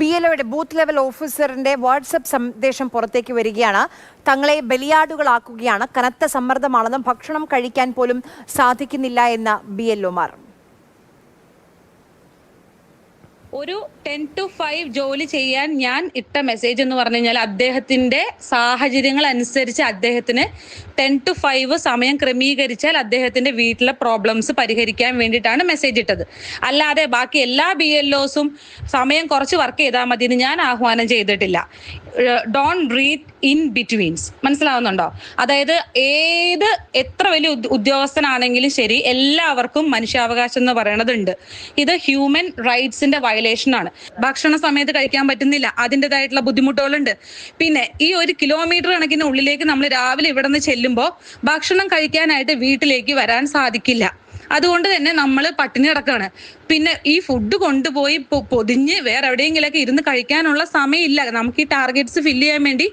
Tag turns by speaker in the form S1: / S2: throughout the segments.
S1: B L ഒയുടെ booth level ഓഫീസറിന്റെ WhatsApp സന്ദേശം പുറത്തേക്ക് വരികയാണ്. തങ്ങളെ ബലിയാടുകളാക്കുകയാണ്. കനത്ത സമ്മർദ്ദമാണെന്നും ഭക്ഷണം കഴിക്കാൻ പോലും സാധിക്കുന്നില്ല എന്ന ബി എൽ ഒമാർ
S2: ഒരു ടെൻ ടു ഫൈവ് ജോലി ചെയ്യാൻ ഞാൻ ഇട്ട മെസ്സേജ് എന്ന് പറഞ്ഞു കഴിഞ്ഞാൽ അദ്ദേഹത്തിന്റെ സാഹചര്യങ്ങൾ അനുസരിച്ച് അദ്ദേഹത്തിന് ടെൻ ടു ഫൈവ് സമയം ക്രമീകരിച്ചാൽ അദ്ദേഹത്തിന്റെ വീട്ടിലെ പ്രോബ്ലംസ് പരിഹരിക്കാൻ വേണ്ടിയിട്ടാണ് മെസ്സേജ് ഇട്ടത്. അല്ലാതെ ബാക്കി എല്ലാ ബി എൽ ഒസും സമയം കുറച്ച് വർക്ക് ചെയ്താൽ മതി എന്ന് ഞാൻ ആഹ്വാനം ചെയ്തിട്ടില്ല. ഡോൺ റീഡ് ഇൻ ബിറ്റ്വീൻസ് മനസ്സിലാവുന്നുണ്ടോ? അതായത് ഏത് എത്ര വലിയ ഉദ്യോഗസ്ഥനാണെങ്കിലും ശരി എല്ലാവർക്കും മനുഷ്യാവകാശം എന്ന് പറയണതുണ്ട്. ഇത് ഹ്യൂമൻ റൈറ്റ്സിന്റെ വയലേഷൻ ആണ്. ഭക്ഷണ സമയത്ത് കഴിക്കാൻ പറ്റുന്നില്ല അതിന്റെതായിട്ടുള്ള ബുദ്ധിമുട്ടുകളുണ്ട്. പിന്നെ ഈ ഒരു കിലോമീറ്റർ കണക്കിന് ഉള്ളിലേക്ക് നമ്മൾ രാവിലെ ഇവിടെ നിന്ന് ചെല്ലുമ്പോൾ ഭക്ഷണം കഴിക്കാനായിട്ട് വീട്ടിലേക്ക് വരാൻ സാധിക്കില്ല. അതുകൊണ്ട് തന്നെ നമ്മൾ പട്ടിണി കിടക്കുകയാണ്. പിന്നെ ഈ ഫുഡ് കൊണ്ടുപോയി പൊതിഞ്ഞ് വേറെ എവിടെയെങ്കിലൊക്കെ ഇരുന്ന് കഴിക്കാനുള്ള സമയമില്ല. നമുക്ക് ഈ ടാർഗറ്റ്സ് ഫില്ല് ചെയ്യാൻ വേണ്ടി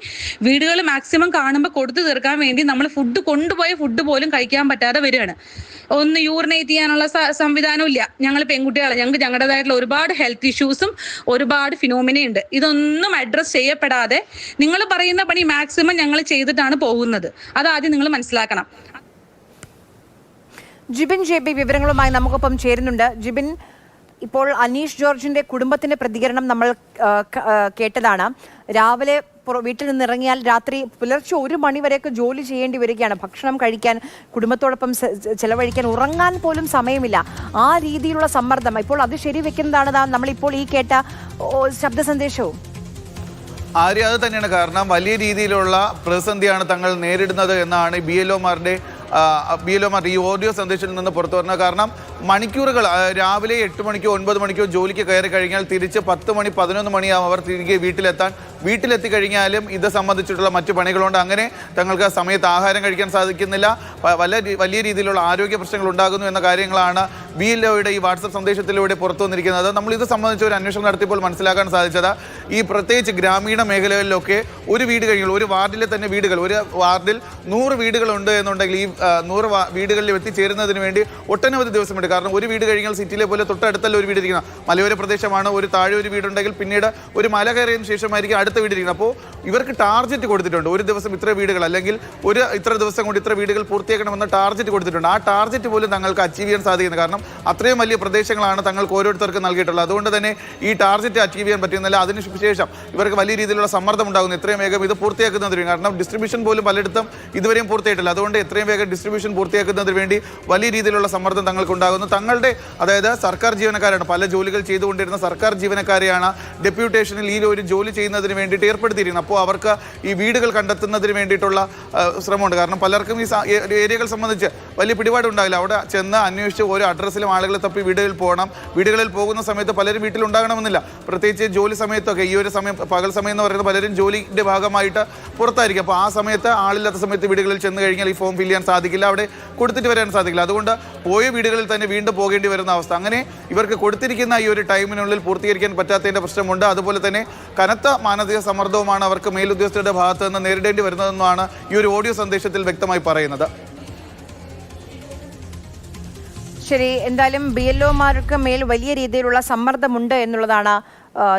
S2: വീടുകൾ മാക്സിമം കാണുമ്പോൾ കൊടുത്തു തീർക്കാൻ വേണ്ടി നമ്മൾ ഫുഡ് കൊണ്ടുപോയ ഫുഡ് പോലും കഴിക്കാൻ പറ്റാതെ വരികയാണ്. ഒന്ന് യൂറിനേറ്റ് ചെയ്യാനുള്ള സംവിധാനം ഇല്ല. ഞങ്ങൾ പെൺകുട്ടികളെ ഞങ്ങൾക്ക് ഞങ്ങളുടേതായിട്ടുള്ള ഒരുപാട് ഹെൽത്ത് ഇഷ്യൂസും ഒരുപാട് ഫിനോമിനയുണ്ട് ഇതൊന്നും അഡ്രസ് ചെയ്യപ്പെടാതെ നിങ്ങൾ പറയുന്ന പണി മാക്സിമം ഞങ്ങൾ ചെയ്തിട്ടാണ് പോകുന്നത്. അത് ആദ്യം നിങ്ങൾ മനസ്സിലാക്കണം.
S1: ജിബിൻ ജെ ബി വിവരങ്ങളുമായി നമുക്കൊപ്പം ചേരുന്നുണ്ട്. ജിബിൻ ഇപ്പോൾ അനീഷ് ജോർജിന്റെ കുടുംബത്തിന്റെ പ്രതികരണം നമ്മൾ കേട്ടതാണ്. രാവിലെ വീട്ടിൽ നിന്ന് ഇറങ്ങിയാൽ രാത്രി പുലർച്ചെ ഒരു മണി വരെയൊക്കെ ജോലി ചെയ്യേണ്ടി വരികയാണ്. ഭക്ഷണം കഴിക്കാൻ കുടുംബത്തോടൊപ്പം ചെലവഴിക്കാൻ ഉറങ്ങാൻ പോലും സമയമില്ല. ആ രീതിയിലുള്ള സമ്മർദ്ദം ഇപ്പോൾ അത് ശരിവെക്കുന്നതാണ് ദാ നമ്മളിപ്പോൾ ഈ കേട്ട ശബ്ദ സന്ദേശവും
S3: ആര്യ അത് തന്നെയാണ് കാരണം വലിയ രീതിയിലുള്ള പ്രതിസന്ധിയാണ് തങ്ങൾ നേരിടുന്നത് എന്നാണ് ബി എൽ ഒമാരുടെ ബി എൽ ഒമാർ ഈ ഓഡിയോ സന്ദേശത്തിൽ നിന്ന് പുറത്തു വരുന്നത് കാരണം മണിക്കൂറുകൾ രാവിലെ എട്ട് മണിക്കോ ഒൻപത് മണിക്കോ ജോലിക്ക് കയറി കഴിഞ്ഞാൽ തിരിച്ച് പത്ത് മണി പതിനൊന്ന് മണിയാവും അവർ തിരികെ വീട്ടിലെത്താൻ. വീട്ടിലെത്തി കഴിഞ്ഞാലും ഇത് സംബന്ധിച്ചിട്ടുള്ള മറ്റു പണികളുണ്ട്. അങ്ങനെ തങ്ങൾക്ക് സമയത്ത് ആഹാരം കഴിക്കാൻ സാധിക്കുന്നില്ല. വല്ല വലിയ രീതിയിലുള്ള ആരോഗ്യ പ്രശ്നങ്ങൾ ഉണ്ടാകുന്നു എന്ന കാര്യങ്ങളാണ് വി എൽ ഒയുടെ ഈ വാട്സപ്പ് സന്ദേശത്തിലൂടെ പുറത്തു വന്നിരിക്കുന്നത്. നമ്മൾ ഇത് സംബന്ധിച്ച് ഒരു അന്വേഷണം നടത്തിയപ്പോൾ മനസ്സിലാക്കാൻ സാധിച്ചത് ഈ പ്രത്യേകിച്ച് ഗ്രാമീണ മേഖലകളിലൊക്കെ ഒരു വീട് കഴിഞ്ഞാൽ ഒരു വാർഡിലെ തന്നെ വീടുകൾ ഒരു വാർഡിൽ നൂറ് വീടുകളുണ്ട് എന്നുണ്ടെങ്കിൽ ഈ നൂറ് വീടുകളിൽ എത്തിച്ചേരുന്നതിന് വേണ്ടി ഒട്ടനവധി ദിവസമുണ്ട് കാരണം ഒരു വീട് കഴിഞ്ഞാൽ സിറ്റിയിലെ പോലെ തൊട്ടടുത്തല്ല ഒരു വീട് ഇരിക്കുന്നത്. മലയോര പ്രദേശമാണ് ഒരു താഴെ ഒരു വീടുണ്ടെങ്കിൽ പിന്നീട് ഒരു മല കയറിയതിനു ശേഷമായിരിക്കും അടുത്ത വീട് ഇരിക്കുന്നത്. അപ്പോൾ ഇവർക്ക് ടാർജറ്റ് കൊടുത്തിട്ടുണ്ട്. ഒരു ദിവസം ഇത്ര വീടുകൾ അല്ലെങ്കിൽ ഒരു ഇത്ര ദിവസം കൊണ്ട് ഇത്ര വീടുകൾ പൂർത്തിയാക്കണമെന്ന ടാർജറ്റ് കൊടുത്തിട്ടുണ്ട്. ആ ടാർജറ്റ് പോലും തങ്ങൾക്ക് അച്ചീവ് ചെയ്യാൻ സാധിക്കുന്നത് കാരണം അത്രയും വലിയ പ്രദേശങ്ങളാണ് തങ്ങൾക്ക് ഓരോരുത്തർക്കും നൽകിയിട്ടുള്ളത്. അതുകൊണ്ട് തന്നെ ഈ ടാർജറ്റ് അച്ചീവ് ചെയ്യാൻ പറ്റുന്നില്ല. അതിന് ശേഷം ഇവർക്ക് വലിയ രീതിയിലുള്ള സമ്മർദ്ദം ഉണ്ടാകുന്നു. എത്രയും വേഗം ഇത് പൂർത്തിയാക്കുന്നതിന് കാരണം ഡിസ്ട്രിബ്യൂഷൻ പോലും പലയിടത്തും ഇതുവരെയും പൂർത്തിയായിട്ടില്ല. അതുകൊണ്ട് എത്രയും വേഗം ഡിസ്ട്രിബ്യൂഷൻ പൂർത്തിയാക്കുന്നതിന് വേണ്ടി വലിയ രീതിയിലുള്ള സമ്മർദ്ദം തങ്ങൾക്ക് ഉണ്ടാകുന്നു തങ്ങളുടെ അതായത് സർക്കാർ ജീവനക്കാരാണ്. പല ജോലികൾ ചെയ്തുകൊണ്ടിരുന്ന സർക്കാർ ജീവനക്കാരെയാണ് ഡെപ്യൂട്ടേഷനിൽ ഈ ഒരു ജോലി ചെയ്യുന്നതിന് വേണ്ടിയിട്ട് ഏർപ്പെടുത്തിയിരിക്കുന്നത്. അപ്പോൾ അവർക്ക് ഈ വീടുകൾ കണ്ടെത്തുന്നതിന് വേണ്ടിയിട്ടുള്ള ശ്രമമുണ്ട്. കാരണം പലർക്കും ഈ ഏരിയകൾ സംബന്ധിച്ച് വലിയ പിടിപാടുണ്ടാകില്ല അവിടെ ചെന്ന് അന്വേഷിച്ച് ഓരോ അഡ്രസ്സിലും ആളുകളെ തപ്പി വീടുകളിൽ പോകണം. വീടുകളിൽ പോകുന്ന സമയത്ത് പലരും വീട്ടിൽ ഉണ്ടാകണമെന്നില്ല പ്രത്യേകിച്ച് ജോലി സമയത്തൊക്കെ ഈ ഒരു സമയം പകൽ സമയം എന്ന് പറയുന്നത് പലരും ജോലിയുടെ ഭാഗമായിട്ട് പുറത്തായിരിക്കും. അപ്പോൾ ആ സമയത്ത് ആളില്ലാത്ത സമയത്ത് വീടുകളിൽ ചെന്ന് കഴിഞ്ഞാൽ ഈ ഫോം ഫില്ല് ചെയ്യാൻ സാധിക്കില്ല. അവിടെ കൊടുത്തിട്ട് വരാൻ സാധിക്കില്ല. അതുകൊണ്ട് പോയ വീടുകളിൽ തന്നെ വീണ്ടും പോകേണ്ടി വരുന്ന അവസ്ഥ. അങ്ങനെ ഇവർക്ക് കൊടുത്തിരിക്കുന്ന ഈ ഒരു ടൈമിനുള്ളിൽ പൂർത്തീകരിക്കാൻ പറ്റാത്തതിന്റെ പ്രശ്നമുണ്ട്. അതുപോലെ തന്നെ കനത്ത മാനസിക സമ്മർദ്ദവുമാണ് അവർക്ക് മേലുദ്യോഗസ്ഥരുടെ ഭാഗത്ത് നിന്ന് നേരിടേണ്ടി വരുന്നതെന്നാണ് ഈ ഒരു ഓഡിയോ സന്ദേശത്തിൽ വ്യക്തമായി പറയുന്നത്.
S1: ശരി എന്തായാലും ബി എൽ ഒമാർക്ക് മേൽ വലിയ രീതിയിലുള്ള സമ്മർദ്ദമുണ്ട് എന്നുള്ളതാണ്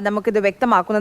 S1: നമുക്കിത് വ്യക്തമാക്കുന്നത്.